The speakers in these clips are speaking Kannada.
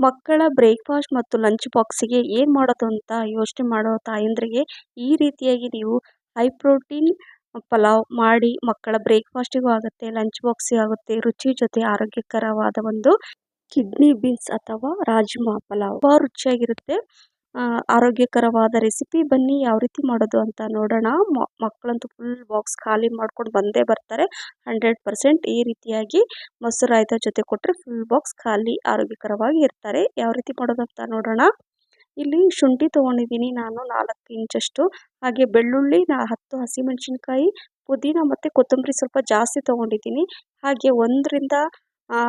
ಮಕ್ಕಳ ಬ್ರೇಕ್ಫಾಸ್ಟ್ ಮತ್ತು ಲಂಚ್ ಬಾಕ್ಸಿಗೆ ಏನು ಮಾಡೋದು ಅಂತ ಯೋಚನೆ ಮಾಡೋ ತಾಯಂದ್ರಿಗೆ ಈ ರೀತಿಯಾಗಿ ನೀವು ಹೈ ಪ್ರೋಟೀನ್ ಪಲಾವ್ ಮಾಡಿ ಮಕ್ಕಳ ಬ್ರೇಕ್ಫಾಸ್ಟಿಗೂ ಆಗುತ್ತೆ ಲಂಚ್ ಬಾಕ್ಸಿಗೂ ಆಗುತ್ತೆ, ರುಚಿ ಜೊತೆ ಆರೋಗ್ಯಕರವಾದ ಒಂದು ಕಿಡ್ನಿ ಬೀನ್ಸ್ ಅಥವಾ ರಾಜ್ಮಾ ಪಲಾವ್. ತುಂಬ ರುಚಿಯಾಗಿರುತ್ತೆ. ಆರೋಗ್ಯಕರವಾದ ರೆಸಿಪಿ ಬನ್ನಿ, ಯಾವ ರೀತಿ ಮಾಡೋದು ಅಂತ ನೋಡೋಣ. ಮಕ್ಕಳಂತೂ ಫುಲ್ ಬಾಕ್ಸ್ ಖಾಲಿ ಮಾಡ್ಕೊಂಡು ಬಂದೇ ಬರ್ತಾರೆ. ಹಂಡ್ರೆಡ್ ಪರ್ಸೆಂಟ್ ಈ ರೀತಿಯಾಗಿ ಮೊಸರು, ಆಯ್ತ ಜೊತೆ ಕೊಟ್ಟರೆ ಫುಲ್ ಬಾಕ್ಸ್ ಖಾಲಿ ಆರೋಗ್ಯಕರವಾಗಿ ಇರ್ತಾರೆ. ಯಾವ ರೀತಿ ಮಾಡೋದು ಅಂತ ನೋಡೋಣ. ಇಲ್ಲಿ ಶುಂಠಿ ತೊಗೊಂಡಿದ್ದೀನಿ ನಾನು ನಾಲ್ಕು ಇಂಚಷ್ಟು. ಹಾಗೆ ಬೆಳ್ಳುಳ್ಳಿ, ನಾ, ಹತ್ತು ಹಸಿಮೆಣಸಿನ್ಕಾಯಿ, ಪುದೀನ ಮತ್ತು ಕೊತ್ತಂಬರಿ ಸ್ವಲ್ಪ ಜಾಸ್ತಿ ತೊಗೊಂಡಿದ್ದೀನಿ. ಹಾಗೆ ಒಂದರಿಂದ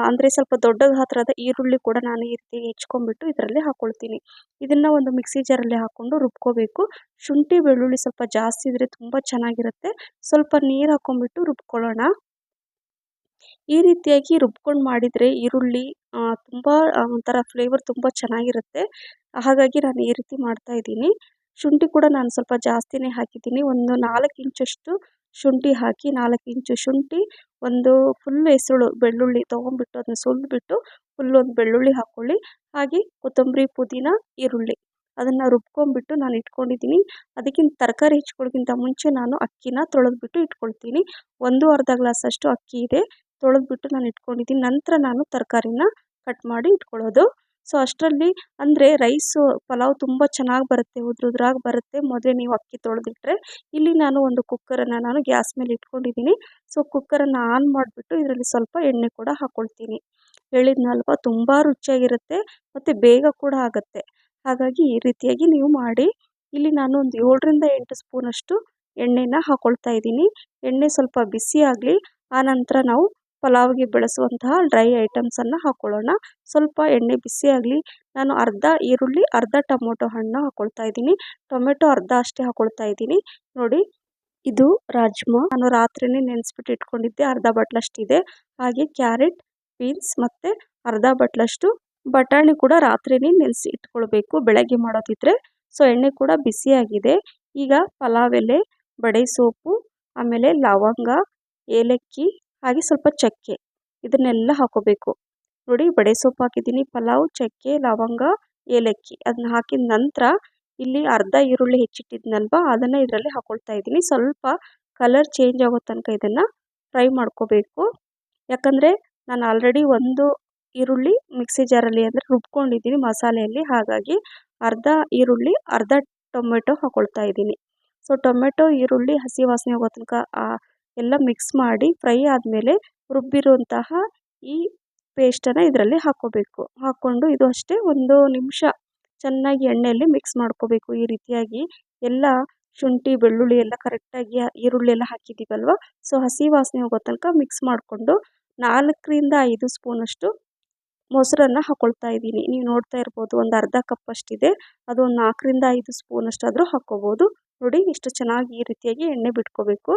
ಅಂದರೆ ಸ್ವಲ್ಪ ದೊಡ್ಡ ಗಾತ್ರದ ಈರುಳ್ಳಿ ಕೂಡ ನಾನು ಈ ರೀತಿ ಹೆಚ್ಕೊಂಡ್ಬಿಟ್ಟು ಇದರಲ್ಲಿ ಹಾಕ್ಕೊಳ್ತೀನಿ ಇದನ್ನು ಒಂದು ಮಿಕ್ಸಿ ಜಾರಲ್ಲಿ ಹಾಕ್ಕೊಂಡು ರುಬ್ಕೋಬೇಕು. ಶುಂಠಿ, ಬೆಳ್ಳುಳ್ಳಿ ಸ್ವಲ್ಪ ಜಾಸ್ತಿ ಇದ್ದರೆ ತುಂಬ ಚೆನ್ನಾಗಿರುತ್ತೆ. ಸ್ವಲ್ಪ ನೀರು ಹಾಕ್ಕೊಂಬಿಟ್ಟು ರುಬ್ಕೊಳ್ಳೋಣ. ಈ ರೀತಿಯಾಗಿ ರುಬ್ಕೊಂಡು ಮಾಡಿದರೆ ಈರುಳ್ಳಿ ತುಂಬ ಒಂಥರ ಫ್ಲೇವರ್ ತುಂಬ ಚೆನ್ನಾಗಿರುತ್ತೆ. ಹಾಗಾಗಿ ನಾನು ಈ ರೀತಿ ಮಾಡ್ತಾ ಇದ್ದೀನಿ. ಶುಂಠಿ ಕೂಡ ನಾನು ಸ್ವಲ್ಪ ಜಾಸ್ತಿನೇ ಹಾಕಿದ್ದೀನಿ. ಒಂದು ನಾಲ್ಕು ಇಂಚಷ್ಟು ಶುಂಠಿ ಹಾಕಿ ನಾಲ್ಕು ಇಂಚು ಶುಂಠಿ, ಒಂದು ಫುಲ್ ಎಸಳು ಬೆಳ್ಳುಳ್ಳಿ ತೊಗೊಂಡ್ಬಿಟ್ಟು ಅದನ್ನ ಸುಲಿದ್ಬಿಟ್ಟು ಫುಲ್ ಒಂದು ಬೆಳ್ಳುಳ್ಳಿ ಹಾಕ್ಕೊಳ್ಳಿ ಹಾಗೆ ಕೊತ್ತಂಬರಿ, ಪುದೀನ, ಈರುಳ್ಳಿ ಅದನ್ನು ರುಬ್ಕೊಂಡ್ಬಿಟ್ಟು ನಾನು ಇಟ್ಕೊಂಡಿದ್ದೀನಿ. ಅದಕ್ಕಿಂತ ತರಕಾರಿ ಹೆಚ್ಕೊಳ್ಳೋಕ್ಕಿಂತ ಮುಂಚೆ ನಾನು ಅಕ್ಕಿನ ತೊಳೆದ್ಬಿಟ್ಟು ಇಟ್ಕೊಳ್ತೀನಿ. ಒಂದು ಅರ್ಧ ಗ್ಲಾಸಷ್ಟು ಅಕ್ಕಿ ಇದೆ, ತೊಳೆದ್ಬಿಟ್ಟು ನಾನು ಇಟ್ಕೊಂಡಿದ್ದೀನಿ. ನಂತರ ನಾನು ತರಕಾರಿನ ಕಟ್ ಮಾಡಿ ಇಟ್ಕೊಳ್ಳೋದು. ಸೊ ಅಷ್ಟರಲ್ಲಿ ಅಂದರೆ ರೈಸು ಪಲಾವ್ ತುಂಬ ಚೆನ್ನಾಗಿ ಬರುತ್ತೆ ಉದ್ರ ಉದ್ರಾಗಿ ಬರುತ್ತೆ. ಮೊದಲೇ ನೀವು ಅಕ್ಕಿ ತೊಳೆದಿಟ್ರೆ ಇಲ್ಲಿ ನಾನು ಒಂದು ಕುಕ್ಕರನ್ನು ನಾನು ಗ್ಯಾಸ್ ಮೇಲೆ ಇಟ್ಕೊಂಡಿದ್ದೀನಿ. ಸೊ ಕುಕ್ಕರನ್ನು ಆನ್ ಮಾಡಿಬಿಟ್ಟು ಇದರಲ್ಲಿ ಸ್ವಲ್ಪ ಎಣ್ಣೆ ಕೂಡ ಹಾಕ್ಕೊಳ್ತೀನಿ ಹೇಳಿದ್ನಲ್ವ ತುಂಬ ರುಚಿಯಾಗಿರುತ್ತೆ ಮತ್ತು ಬೇಗ ಕೂಡ ಆಗುತ್ತೆ. ಹಾಗಾಗಿ ಈ ರೀತಿಯಾಗಿ ನೀವು ಮಾಡಿ ಇಲ್ಲಿ ನಾನು ಒಂದು ಏಳರಿಂದ ಎಂಟು ಸ್ಪೂನಷ್ಟು ಎಣ್ಣೆನ ಹಾಕ್ಕೊಳ್ತಾ ಇದ್ದೀನಿ. ಎಣ್ಣೆ ಸ್ವಲ್ಪ ಬಿಸಿ ಆಗಲಿ ಆನಂತರ ನಾವು ಪಲಾವ್ಗೆ ಬಳಸುವಂತಹ ಡ್ರೈ ಐಟಮ್ಸನ್ನು ಹಾಕ್ಕೊಳ್ಳೋಣ ಸ್ವಲ್ಪ ಎಣ್ಣೆ ಬಿಸಿ ಆಗಲಿ, ನಾನು ಅರ್ಧ ಈರುಳ್ಳಿ, ಅರ್ಧ ಟೊಮೊಟೊ ಹಣ್ಣು ಹಾಕ್ಕೊಳ್ತಾ ಇದ್ದೀನಿ. ಟೊಮೆಟೊ ಅರ್ಧ ಅಷ್ಟೇ ಹಾಕ್ಕೊಳ್ತಾ ಇದ್ದೀನಿ. ನೋಡಿ, ಇದು ರಾಜ್ಮಾ. ನಾನು ರಾತ್ರಿನೇ ನೆನೆಸ್ಬಿಟ್ಟು ಇಟ್ಕೊಂಡಿದ್ದೆ, ಅರ್ಧ ಬಟ್ಲಷ್ಟಿದೆ ಹಾಗೆ ಕ್ಯಾರೆಟ್, ಬೀನ್ಸ್ ಮತ್ತು ಅರ್ಧ ಬಟ್ಲಷ್ಟು ಬಟಾಣಿ ಕೂಡ ರಾತ್ರಿನೇ ನೆನೆಸಿ ಇಟ್ಕೊಳ್ಬೇಕು ಬೆಳಗ್ಗೆ ಮಾಡೋದಿದ್ರೆ. ಸೊ, ಎಣ್ಣೆ ಕೂಡ ಬಿಸಿಯಾಗಿದೆ ಈಗ ಪಲಾವ್ ಎಲೆ, ಬಡೆ ಸೋಪು, ಆಮೇಲೆ ಲವಂಗ, ಏಲಕ್ಕಿ ಹಾಗೆ ಸ್ವಲ್ಪ ಚಕ್ಕೆ ಇದನ್ನೆಲ್ಲ ಹಾಕೋಬೇಕು. ನೋಡಿ ಬಡೆ ಸೊಪ್ಪು ಹಾಕಿದ್ದೀನಿ. ಪಲಾವ್, ಚಕ್ಕೆ, ಲವಂಗ, ಏಲಕ್ಕಿ ಅದನ್ನ ಹಾಕಿದ ನಂತರ ಇಲ್ಲಿ ಅರ್ಧ ಈರುಳ್ಳಿ ಹೆಚ್ಚಿಟ್ಟಿದ್ನಲ್ವ? ಅದನ್ನು ಇದರಲ್ಲಿ ಹಾಕ್ಕೊಳ್ತಾ ಇದ್ದೀನಿ. ಸ್ವಲ್ಪ ಕಲರ್ ಚೇಂಜ್ ಆಗೋ ತನಕ ಇದನ್ನು ಫ್ರೈ ಮಾಡ್ಕೋಬೇಕು. ಯಾಕಂದರೆ ನಾನು ಆಲ್ರೆಡಿ ಒಂದು ಈರುಳ್ಳಿ ಮಿಕ್ಸಿ ಜಾರಲ್ಲಿ ಅಂದರೆ ರುಬ್ಕೊಂಡಿದ್ದೀನಿ ಮಸಾಲೆಯಲ್ಲಿ. ಹಾಗಾಗಿ ಅರ್ಧ ಈರುಳ್ಳಿ, ಅರ್ಧ ಟೊಮೆಟೊ ಹಾಕ್ಕೊಳ್ತಾ ಇದ್ದೀನಿ. ಸೊ ಟೊಮೆಟೊ, ಈರುಳ್ಳಿ ಹಸಿ ವಾಸನೆ ಹೋಗೋ ತನಕ ಎಲ್ಲ ಮಿಕ್ಸ್ ಮಾಡಿ ಫ್ರೈ ಆದಮೇಲೆ ರುಬ್ಬಿರುವಂತಹ ಈ ಪೇಸ್ಟನ್ನು ಇದರಲ್ಲಿ ಹಾಕ್ಕೋಬೇಕು. ಹಾಕ್ಕೊಂಡು ಇದು ಅಷ್ಟೇ ಒಂದು ನಿಮಿಷ ಚೆನ್ನಾಗಿ ಎಣ್ಣೆಯಲ್ಲಿ ಮಿಕ್ಸ್ ಮಾಡ್ಕೋಬೇಕು. ಈ ರೀತಿಯಾಗಿ ಎಲ್ಲ ಶುಂಠಿ, ಬೆಳ್ಳುಳ್ಳಿ ಎಲ್ಲ ಕರೆಕ್ಟಾಗಿ ಈರುಳ್ಳಿ ಎಲ್ಲ ಹಾಕಿದ್ದೀವಲ್ವ? ಸೊ ಹಸಿ ವಾಸನೆ ಹೋಗೋ ತನಕ ಮಿಕ್ಸ್ ಮಾಡಿಕೊಂಡು ನಾಲ್ಕರಿಂದ ಐದು ಸ್ಪೂನಷ್ಟು ಮೊಸರನ್ನು ಹಾಕ್ಕೊಳ್ತಾ ಇದ್ದೀನಿ. ನೀವು ನೋಡ್ತಾ ಇರ್ಬೋದು ಒಂದು ಅರ್ಧ ಕಪ್ ಅಷ್ಟಿದೆ. ಅದು ಒಂದು ನಾಲ್ಕರಿಂದ ಐದು ಸ್ಪೂನಷ್ಟಾದರೂ ಹಾಕ್ಕೋಬೋದು. ನೋಡಿ ಇಷ್ಟು ಚೆನ್ನಾಗಿ ಈ ರೀತಿಯಾಗಿ ಎಣ್ಣೆ ಬಿಟ್ಕೋಬೇಕು.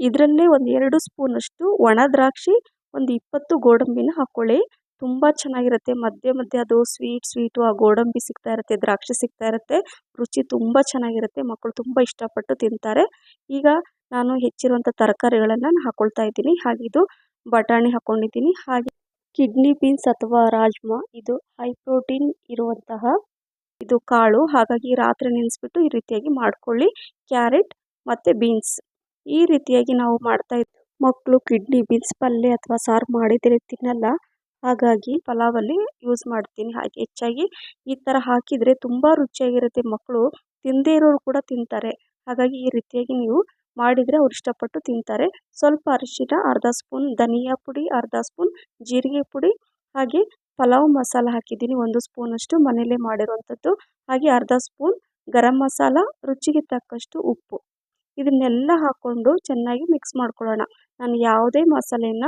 ಇದರಲ್ಲೇ ಒಂದು ಎರಡು ಸ್ಪೂನಷ್ಟು ಒಣ ದ್ರಾಕ್ಷಿ, ಒಂದು ಇಪ್ಪತ್ತು ಗೋಡಂಬಿನ ಹಾಕ್ಕೊಳ್ಳಿ ತುಂಬ ಚೆನ್ನಾಗಿರುತ್ತೆ. ಮಧ್ಯೆ ಮಧ್ಯೆ ಅದು ಸ್ವೀಟ್, ಸ್ವೀಟು ಆ ಗೋಡಂಬಿ ಸಿಗ್ತಾ ಇರುತ್ತೆ, ದ್ರಾಕ್ಷಿ ಸಿಗ್ತಾ ಇರುತ್ತೆ. ರುಚಿ ತುಂಬ ಚೆನ್ನಾಗಿರುತ್ತೆ. ಮಕ್ಕಳು ತುಂಬ ಇಷ್ಟಪಟ್ಟು ತಿಂತಾರೆ. ಈಗ ನಾನು ಹೆಚ್ಚಿರುವಂಥ ತರಕಾರಿಗಳನ್ನು ನಾನು ಹಾಕ್ಕೊಳ್ತಾ ಇದ್ದೀನಿ. ಹಾಗೆ ಬಟಾಣಿ ಹಾಕ್ಕೊಂಡಿದ್ದೀನಿ ಹಾಗೆ ಕಿಡ್ನಿ ಬೀನ್ಸ್ ಅಥವಾ ರಾಜ್ಮಾ, ಇದು ಹೈ ಪ್ರೋಟೀನ್ ಇರುವಂತಹ ಇದು ಕಾಳು. ಹಾಗಾಗಿ ರಾತ್ರಿ ನೆನೆಸ್ಬಿಟ್ಟು ಈ ರೀತಿಯಾಗಿ ಮಾಡ್ಕೊಳ್ಳಿ. ಕ್ಯಾರೆಟ್ ಮತ್ತು ಬೀನ್ಸ್. ಈ ರೀತಿಯಾಗಿ ನಾವು ಮಾಡ್ತಾ ಇದ್ದು ಮಕ್ಕಳು ಕಿಡ್ನಿ ಬೀನ್ಸ್ ಪಲ್ಯ ಅಥವಾ ಸಾರು ಮಾಡಿದರೆ ತಿನ್ನಲ್ಲ. ಹಾಗಾಗಿ ಪಲಾವಲ್ಲಿ ಯೂಸ್ ಮಾಡ್ತೀನಿ. ಹಾಗೆ ಹೆಚ್ಚಾಗಿ ಈ ಥರ ಹಾಕಿದರೆ ತುಂಬ ರುಚಿಯಾಗಿರುತ್ತೆ ಮಕ್ಕಳು ತಿನ್ನದೇ ಇರೋರು ಕೂಡ ತಿಂತಾರೆ. ಹಾಗಾಗಿ ಈ ರೀತಿಯಾಗಿ ನೀವು ಮಾಡಿದರೆ ಅವ್ರು ಇಷ್ಟಪಟ್ಟು ತಿಂತಾರೆ. ಸ್ವಲ್ಪ ಅರಿಶಿನ ಅರ್ಧ ಸ್ಪೂನ್, ಧನಿಯಾ ಪುಡಿ, ಅರ್ಧ ಸ್ಪೂನ್, ಜೀರಿಗೆ ಪುಡಿ, ಹಾಗೆ ಪಲಾವ್ ಮಸಾಲ ಹಾಕಿದ್ದೀನಿ. ಒಂದು ಸ್ಪೂನಷ್ಟು ಮನೇಲೇ ಮಾಡಿರುವಂಥದ್ದು. ಹಾಗೆ ಅರ್ಧ ಸ್ಪೂನ್ ಗರಂ ಮಸಾಲ, ರುಚಿಗೆ ತಕ್ಕಷ್ಟು ಉಪ್ಪು. ಇದನ್ನೆಲ್ಲ ಹಾಕ್ಕೊಂಡು ಚೆನ್ನಾಗಿ ಮಿಕ್ಸ್ ಮಾಡ್ಕೊಳ್ಳೋಣ. ನಾನು ಯಾವುದೇ ಮಸಾಲೆನ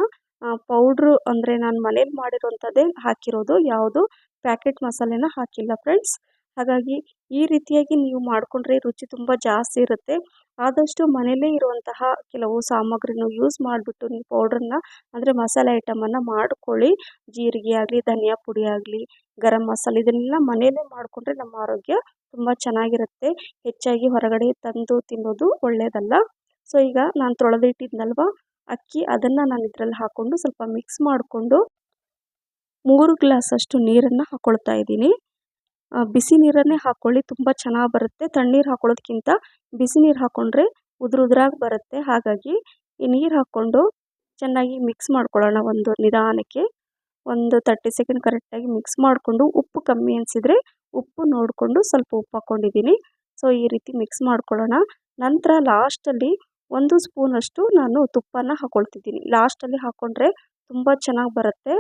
ಪೌಡ್ರು ಅಂದರೆ ನಾನು ಮನೇಲಿ ಮಾಡಿರುವಂಥದ್ದೇ ಹಾಕಿರೋದು, ಯಾವುದು ಪ್ಯಾಕೆಟ್ ಮಸಾಲೆನ ಹಾಕಿಲ್ಲ ಫ್ರೆಂಡ್ಸ್ ಹಾಗಾಗಿ ಈ ರೀತಿಯಾಗಿ ನೀವು ಮಾಡಿಕೊಂಡ್ರೆ ರುಚಿ ತುಂಬ ಜಾಸ್ತಿ ಇರುತ್ತೆ. ಆದಷ್ಟು ಮನೆಯಲ್ಲೇ ಇರುವಂತಹ ಕೆಲವು ಸಾಮಗ್ರಿನ ಯೂಸ್ ಮಾಡಿಬಿಟ್ಟು ನೀವು ಪೌಡ್ರನ್ನ ಅಂದರೆ ಮಸಾಲೆ ಐಟಮನ್ನು ಮಾಡ್ಕೊಳ್ಳಿ. ಜೀರಿಗೆ ಆಗಲಿ, ಧನಿಯಾ ಪುಡಿ ಆಗಲಿ, ಗರಂ ಮಸಾಲೆ, ಇದನ್ನೆಲ್ಲ ಮನೆಯಲ್ಲೇ ಮಾಡಿಕೊಂಡ್ರೆ ನಮ್ಮ ಆರೋಗ್ಯ ತುಂಬ ಚೆನ್ನಾಗಿರುತ್ತೆ. ಹೆಚ್ಚಾಗಿ ಹೊರಗಡೆ ತಂದು ತಿನ್ನೋದು ಒಳ್ಳೆಯದಲ್ಲ ಸೊ ಈಗ ನಾನು ತೊಳೆದಿಟ್ಟಿದ್ನಲ್ವ ಅಕ್ಕಿ ಅದನ್ನು ನಾನು ಇದರಲ್ಲಿ ಹಾಕ್ಕೊಂಡು ಸ್ವಲ್ಪ ಮಿಕ್ಸ್ ಮಾಡಿಕೊಂಡು ಮೂರು ಗ್ಲಾಸಷ್ಟು ನೀರನ್ನು ಹಾಕ್ಕೊಳ್ತಾ ಇದ್ದೀನಿ. ಬಿಸಿ ನೀರನ್ನೇ ಹಾಕ್ಕೊಳ್ಳಿ ತುಂಬ ಚೆನ್ನಾಗಿ ಬರುತ್ತೆ. ತಣ್ಣೀರು ಹಾಕೊಳ್ಳೋದಕ್ಕಿಂತ ಬಿಸಿ ನೀರು ಹಾಕ್ಕೊಂಡ್ರೆ ಉದುರು ಉದುರಾಗಿ ಬರುತ್ತೆ. ಹಾಗಾಗಿ ಈ ನೀರು ಹಾಕ್ಕೊಂಡು ಚೆನ್ನಾಗಿ ಮಿಕ್ಸ್ ಮಾಡ್ಕೊಳ್ಳೋಣ ಒಂದು ನಿಧಾನಕ್ಕೆ. ಒಂದು ತರ್ಟಿ ಸೆಕೆಂಡ್ ಕರೆಕ್ಟಾಗಿ ಮಿಕ್ಸ್ ಮಾಡಿಕೊಂಡು ಉಪ್ಪು ಕಮ್ಮಿ ಅನಿಸಿದರೆ ಉಪ್ಪು ನೋಡಿಕೊಂಡು ಸ್ವಲ್ಪ ಉಪ್ಪು ಹಾಕ್ಕೊಂಡಿದ್ದೀನಿ. ಸೊ ಈ ರೀತಿ ಮಿಕ್ಸ್ ಮಾಡ್ಕೊಳ್ಳೋಣ. ನಂತರ ಲಾಸ್ಟಲ್ಲಿ ಒಂದು ಸ್ಪೂನಷ್ಟು ನಾನು ತುಪ್ಪನ ಹಾಕ್ಕೊಳ್ತಿದ್ದೀನಿ ಲಾಸ್ಟಲ್ಲಿ ಹಾಕ್ಕೊಂಡ್ರೆ ತುಂಬ ಚೆನ್ನಾಗಿ ಬರುತ್ತೆ.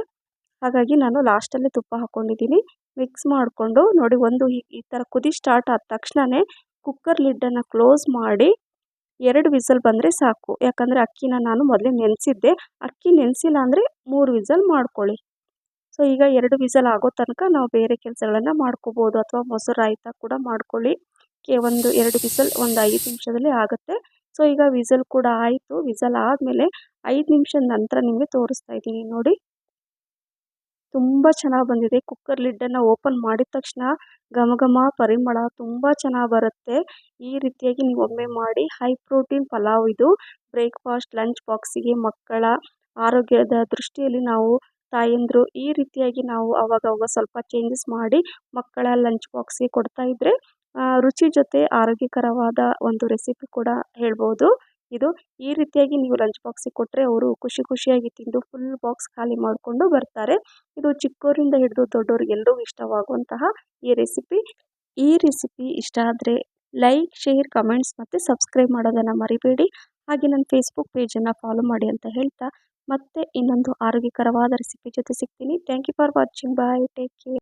ಹಾಗಾಗಿ ನಾನು ಲಾಸ್ಟಲ್ಲಿ ತುಪ್ಪ ಹಾಕ್ಕೊಂಡಿದ್ದೀನಿ ಮಿಕ್ಸ್ ಮಾಡಿಕೊಂಡು ನೋಡಿ ಒಂದು ಈ ಥರ ಕುದಿ ಸ್ಟಾರ್ಟ್ ಆದ ತಕ್ಷಣವೇ ಕುಕ್ಕರ್ ಲಿಡ್ಡನ್ನು ಕ್ಲೋಸ್ ಮಾಡಿ ಎರಡು ವಿಸಲ್ ಬಂದರೆ ಸಾಕು. ಯಾಕಂದರೆ ಅಕ್ಕಿನ ನಾನು ಮೊದಲೇ ನೆನೆಸಿದ್ದೆ. ಅಕ್ಕಿ ನೆನೆಸಿಲ್ಲ ಅಂದರೆ ಮೂರು ವಿಸಲ್ ಮಾಡ್ಕೊಳ್ಳಿ. ಸೊ ಈಗ ಎರಡು ವಿಸಲ್ ಆಗೋ ತನಕ ನಾವು ಬೇರೆ ಕೆಲಸಗಳನ್ನು ಮಾಡ್ಕೋಬೋದು ಅಥವಾ ಮೊಸರು ಕೂಡ ಮಾಡ್ಕೊಳ್ಳಿ. ಕೆ ಒಂದು ಎರಡು ವಿಸಲ್ ಒಂದು ಐದು ನಿಮಿಷದಲ್ಲಿ ಆಗುತ್ತೆ. ಸೊ ಈಗ ವಿಸಲ್ ಕೂಡ ಆಯಿತು. ವಿಸಲ್ ಆದಮೇಲೆ ಐದು ನಿಮಿಷದ ನಂತರ ನಿಮಗೆ ತೋರಿಸ್ತಾ ಇದ್ದೀನಿ ನೋಡಿ. ತುಂಬ ಚೆನ್ನಾಗಿ ಬಂದಿದೆ. ಕುಕ್ಕರ್ ಲಿಡ್ಡನ್ನು ಓಪನ್ ಮಾಡಿದ ತಕ್ಷಣ ಘಮ ಘಮ ಪರಿಮಳ ತುಂಬ ಚೆನ್ನಾಗಿ ಬರುತ್ತೆ. ಈ ರೀತಿಯಾಗಿ ನೀವು ಒಮ್ಮೆ ಮಾಡಿ ಹೈ ಪ್ರೋಟೀನ್ ಪಲಾವ್ ಇದು. ಬ್ರೇಕ್ಫಾಸ್ಟ್, ಲಂಚ್ ಬಾಕ್ಸಿಗೆ ಮಕ್ಕಳ ಆರೋಗ್ಯದ ದೃಷ್ಟಿಯಲ್ಲಿ ನಾವು ತಾಯಂದಿರು, ಈ ರೀತಿಯಾಗಿ ನಾವು ಅವಾಗವಾಗ ಸ್ವಲ್ಪ ಚೇಂಜಸ್ ಮಾಡಿ ಮಕ್ಕಳ ಲಂಚ್ ಬಾಕ್ಸಿಗೆ ಕೊಡ್ತಾ ಇದ್ದರೆ ರುಚಿ ಜೊತೆ ಆರೋಗ್ಯಕರವಾದ ಒಂದು ರೆಸಿಪಿ ಕೂಡ ಹೇಳ್ಬೋದು. ಇದು ಈ ರೀತಿಯಾಗಿ ನೀವು ಲಂಚ್ ಬಾಕ್ಸಿಗೆ ಕೊಟ್ಟರೆ ಅವರು ಖುಷಿ ಖುಷಿಯಾಗಿ ತಿಂದು ಫುಲ್ ಬಾಕ್ಸ್ ಖಾಲಿ ಮಾಡಿಕೊಂಡು ಬರ್ತಾರೆ. ಇದು ಚಿಕ್ಕವರಿಂದ ಹಿಡಿದು ದೊಡ್ಡವ್ರಿಗೆಲ್ಲರೂ ಇಷ್ಟವಾಗುವಂತಹ ಈ ರೆಸಿಪಿ ಈ ರೆಸಿಪಿ ಇಷ್ಟ ಆದರೆ ಲೈಕ್ ಶೇರ್ ಕಮೆಂಟ್ಸ್ ಮತ್ತು ಸಬ್ಸ್ಕ್ರೈಬ್ ಮಾಡೋದನ್ನು ಮರಿಬೇಡಿ. ಹಾಗೆ ನನ್ನ ಫೇಸ್ಬುಕ್ ಪೇಜನ್ನು ಫಾಲೋ ಮಾಡಿ ಅಂತ ಹೇಳ್ತಾ ಮತ್ತೆ ಇನ್ನೊಂದು ಆರೋಗ್ಯಕರವಾದ ರೆಸಿಪಿ ಜೊತೆ ಸಿಗ್ತೀನಿ. Thank you for watching bye take care